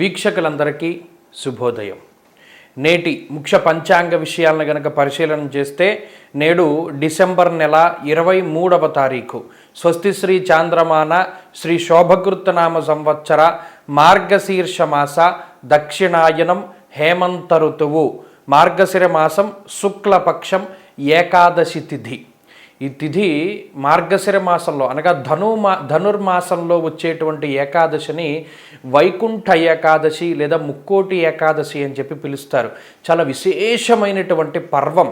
వీక్షకులందరికీ శుభోదయం. నేటి ముఖ్య పంచాంగ విషయాలను గనక పరిశీలన చేస్తే నేడు డిసెంబర్ నెల ఇరవై మూడవ తారీఖు. స్వస్తి శ్రీ చాంద్రమాన శ్రీ శోభకృత్తనామ సంవత్సర మార్గశీర్ష మాస దక్షిణాయనం హేమంత ఋతువు. మార్గశిర మాసం శుక్లపక్షం ఏకాదశి తిథి. ఈ తిథి మార్గశిర మాసంలో అనగా ధను మా ధనుర్మాసంలో వచ్చేటువంటి ఏకాదశిని వైకుంఠ ఏకాదశి లేదా ముక్కోటి ఏకాదశి అని చెప్పి పిలుస్తారు. చాలా విశేషమైనటువంటి పర్వం.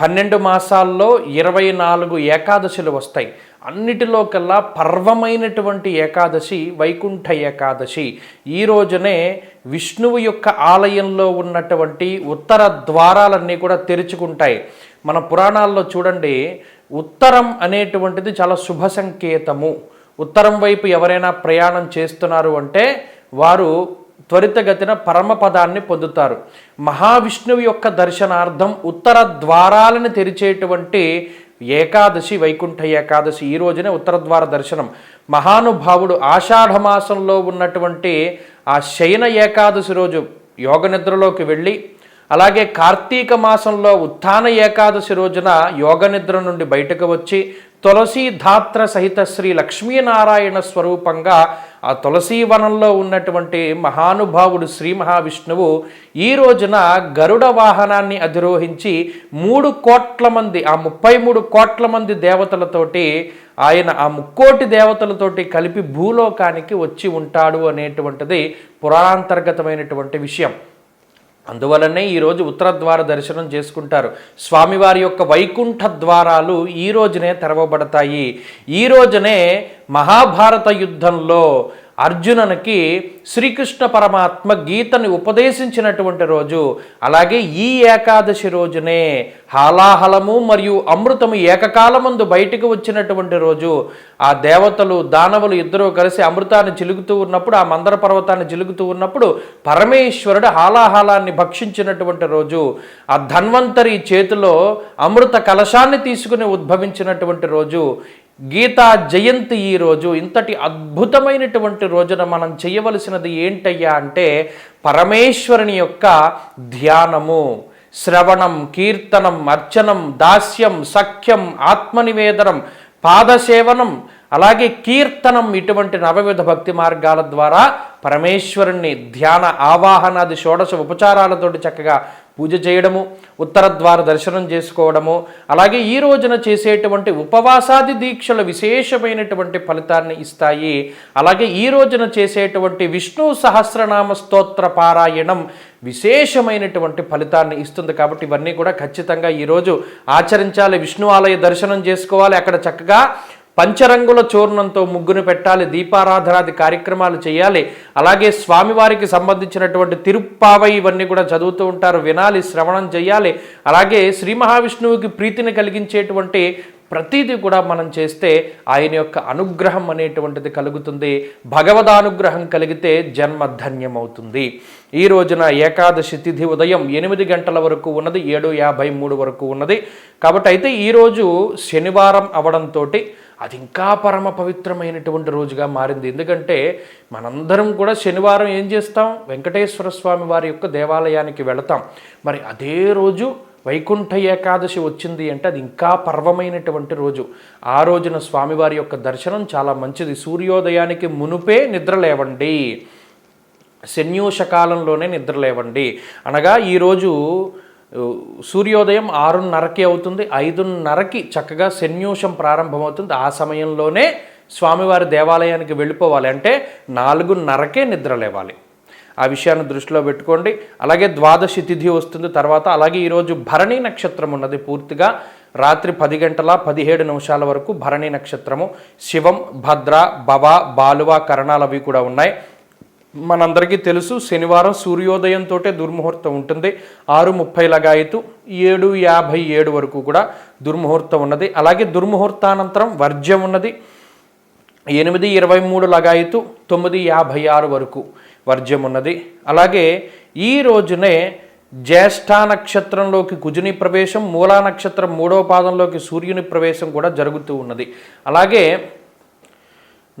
పన్నెండు మాసాల్లో ఇరవై నాలుగు ఏకాదశులు వస్తాయి. అన్నిటిలో కల్లా పర్వమైనటువంటి ఏకాదశి వైకుంఠ ఏకాదశి. ఈ రోజునే విష్ణువు యొక్క ఆలయంలో ఉన్నటువంటి ఉత్తర ద్వారాలన్నీ కూడా తెరుచుకుంటాయి. మన పురాణాల్లో చూడండి ఉత్తరం అనేటువంటిది చాలా శుభ సంకేతము. ఉత్తరం వైపు ఎవరైనా ప్రయాణం చేస్తున్నారు అంటే వారు త్వరితగతిన పరమపదాన్ని పొందుతారు. మహావిష్ణువు యొక్క దర్శనార్థం ఉత్తర ద్వారాలను తెరిచేటువంటి ఏకాదశి వైకుంఠ ఏకాదశి ఈ రోజునే ఉత్తర ద్వార దర్శనం. మహానుభావుడు ఆషాఢమాసంలో ఉన్నటువంటి ఆ శయన ఏకాదశి రోజు యోగ నిద్రలోకి వెళ్ళి అలాగే కార్తీక మాసంలో ఉత్థాన ఏకాదశి రోజున యోగ నిద్ర నుండి బయటకు వచ్చి తులసి ధాత్ర సహిత శ్రీ లక్ష్మీనారాయణ స్వరూపంగా ఆ తులసీ వనంలో ఉన్నటువంటి మహానుభావుడు శ్రీ మహావిష్ణువు ఈ రోజున గరుడ వాహనాన్ని అధిరోహించి మూడు కోట్ల మంది ఆ ముప్పై మూడు కోట్ల మంది దేవతలతోటి ఆయన ఆ ముక్కోటి దేవతలతోటి కలిపి భూలోకానికి వచ్చి ఉంటాడు అనేటువంటిది పురాణాంతర్గతమైనటువంటి విషయం. అందువలనే ఈరోజు ఉత్తర ద్వార దర్శనం చేసుకుంటారు. స్వామివారి యొక్క వైకుంఠ ద్వారాలు ఈ రోజునే తెరవబడతాయి. ఈ రోజునే మహాభారత యుద్ధంలో అర్జునునికి శ్రీకృష్ణ పరమాత్మ గీతని ఉపదేశించినటువంటి రోజు. అలాగే ఈ ఏకాదశి రోజునే హాలాహలము మరియు అమృతము ఏకకాలమందు బయటకు వచ్చినటువంటి రోజు. ఆ దేవతలు దానవులు ఇద్దరూ కలిసి అమృతాన్ని చిలుగుతూ ఉన్నప్పుడు ఆ మందర పర్వతాన్ని చిలుగుతూ ఉన్నప్పుడు పరమేశ్వరుడు హాలాహలాన్ని భక్షించినటువంటి రోజు. ఆ ధన్వంతరి చేతిలో అమృత కలశాన్ని తీసుకుని ఉద్భవించినటువంటి రోజు. గీతా జయంతి ఈ రోజు ఇంతటి అద్భుతమైనటువంటి రోజున మనం చేయవలసినది ఏంటయ్యా అంటే పరమేశ్వరుని యొక్క ధ్యానము. శ్రవణం కీర్తనం అర్చనం దాస్యం సఖ్యం ఆత్మనివేదనం పాదసేవనం అలాగే కీర్తనం ఇటువంటి నవవిధ భక్తి మార్గాల ద్వారా పరమేశ్వరుణ్ణి ధ్యాన ఆవాహనాది షోడశ ఉపచారాలతోటి చక్కగా పూజ చేయడము ఉత్తర ద్వార దర్శనం చేసుకోవడము అలాగే ఈ రోజున చేసేటువంటి ఉపవాసాది దీక్షలు విశేషమైనటువంటి ఫలితాన్ని ఇస్తాయి. అలాగే ఈ రోజున చేసేటువంటి విష్ణు సహస్రనామ స్తోత్ర పారాయణం విశేషమైనటువంటి ఫలితాన్ని ఇస్తుంది కాబట్టి ఇవన్నీ కూడా ఖచ్చితంగా ఈరోజు ఆచరించాలి విష్ణు ఆలయ దర్శనం చేసుకోవాలి. అక్కడ చక్కగా పంచరంగుల చూర్ణంతో ముగ్గును పెట్టాలి దీపారాధనాది కార్యక్రమాలు చేయాలి. అలాగే స్వామివారికి సంబంధించినటువంటి తిరుప్పావై ఇవన్నీ కూడా చదువుతూ ఉంటారు. వినాలి శ్రవణం చేయాలి. అలాగే శ్రీ మహావిష్ణువుకి ప్రీతిని కలిగించేటువంటి ప్రతిదీ కూడా మనం చేస్తే ఆయన యొక్క అనుగ్రహం అనేటువంటిది కలుగుతుంది. భగవదానుగ్రహం కలిగితే జన్మ ధన్యమవుతుంది. ఈ రోజున ఏకాదశి తిథి ఉదయం ఎనిమిది గంటల వరకు ఉన్నది ఏడు యాభై మూడు వరకు ఉన్నది. కాబట్టి అయితే ఈరోజు శనివారం అవడంతో అది ఇంకా పరమ పవిత్రమైనటువంటి రోజుగా మారింది. ఎందుకంటే మనందరం కూడా శనివారం ఏం చేస్తాం? వెంకటేశ్వర స్వామి వారి యొక్క దేవాలయానికి వెళతాం. మరి అదే రోజు వైకుంఠ ఏకాదశి వచ్చింది అంటే అది ఇంకా పర్వమైనటువంటి రోజు. ఆ రోజున స్వామివారి యొక్క దర్శనం చాలా మంచిది. సూర్యోదయానికి మునుపే నిద్ర లేవండి. శన్యూష కాలంలోనే నిద్ర లేవండి. అనగా ఈరోజు సూర్యోదయం ఆరున్నరకి అవుతుంది ఐదున్నరకి చక్కగా శన్యూషం ప్రారంభమవుతుంది. ఆ సమయంలోనే స్వామివారి దేవాలయానికి వెళ్ళిపోవాలి. అంటే నాలుగున్నరకే నిద్ర లేవాలి. ఆ విషయాన్ని దృష్టిలో పెట్టుకోండి. అలాగే ద్వాదశి తిథి వస్తుంది తర్వాత. అలాగే ఈరోజు భరణి నక్షత్రం ఉన్నది పూర్తిగా. రాత్రి పది గంటల పదిహేడు నిమిషాల వరకు భరణి నక్షత్రము. శివం భద్ర భవ బాలువ కరణాలు అవి కూడా ఉన్నాయి. మనందరికీ తెలుసు శనివారం సూర్యోదయంతో దుర్ముహూర్తం ఉంటుంది. ఆరు ముప్పై లగాయతు ఏడు యాభై ఏడు వరకు కూడా దుర్ముహూర్తం ఉన్నది. అలాగే దుర్ముహూర్తానంతరం వర్జ్యం ఉన్నది. ఎనిమిది ఇరవై మూడు లగాయతు తొమ్మిది యాభై ఆరు వరకు వర్జ్యం ఉన్నది. అలాగే ఈ రోజునే జ్యేష్ఠ నక్షత్రంలోకి కుజుని ప్రవేశం మూలా నక్షత్రం మూడవ పాదంలోకి సూర్యుని ప్రవేశం కూడా జరుగుతూ ఉన్నది. అలాగే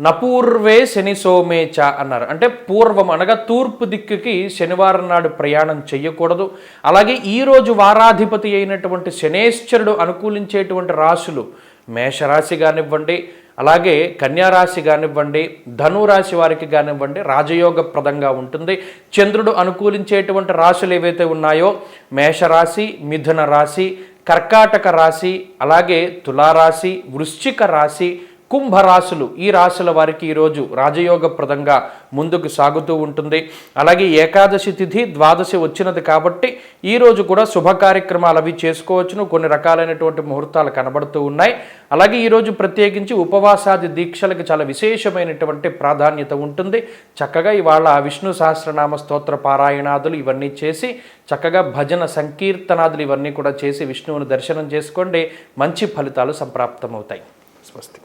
నపూర్వే శని సోమేచ అన్నారు. అంటే పూర్వం అనగా తూర్పు దిక్కుకి శనివారం నాడు ప్రయాణం చేయకూడదు అలాగే ఈరోజు వారాధిపతి అయినటువంటి శనేశ్వరుడు అనుకూలించేటువంటి రాశులు మేషరాశి కానివ్వండి అలాగే కన్యారాశి కానివ్వండి ధనురాశి వారికి కానివ్వండి రాజయోగప్రదంగా ఉంటుంది. చంద్రుడు అనుకూలించేటువంటి రాశులు ఏవైతే ఉన్నాయో మేషరాశి మిథున రాశి కర్కాటక రాశి అలాగే తులారాశి వృశ్చిక రాశి కుంభరాశులు ఈ రాశుల వారికి ఈరోజు రాజయోగప్రదంగా ముందుకు సాగుతూ ఉంటుంది. అలాగే ఏకాదశి తిథి ద్వాదశి వచ్చినది కాబట్టి ఈరోజు కూడా శుభ కార్యక్రమాలు అవి చేసుకోవచ్చును. కొన్ని రకాలైనటువంటి ముహూర్తాలు కనబడుతూ ఉన్నాయి. అలాగే ఈరోజు ప్రత్యేకించి ఉపవాసాది దీక్షలకు చాలా విశేషమైనటువంటి ప్రాధాన్యత ఉంటుంది. చక్కగా ఇవాళ విష్ణు సహస్రనామ స్తోత్ర పారాయణాదులు ఇవన్నీ చేసి చక్కగా భజన సంకీర్తనాదులు ఇవన్నీ కూడా చేసి విష్ణువుని దర్శనం చేసుకోండి. మంచి ఫలితాలు సంప్రాప్తమవుతాయి. స్వస్తి.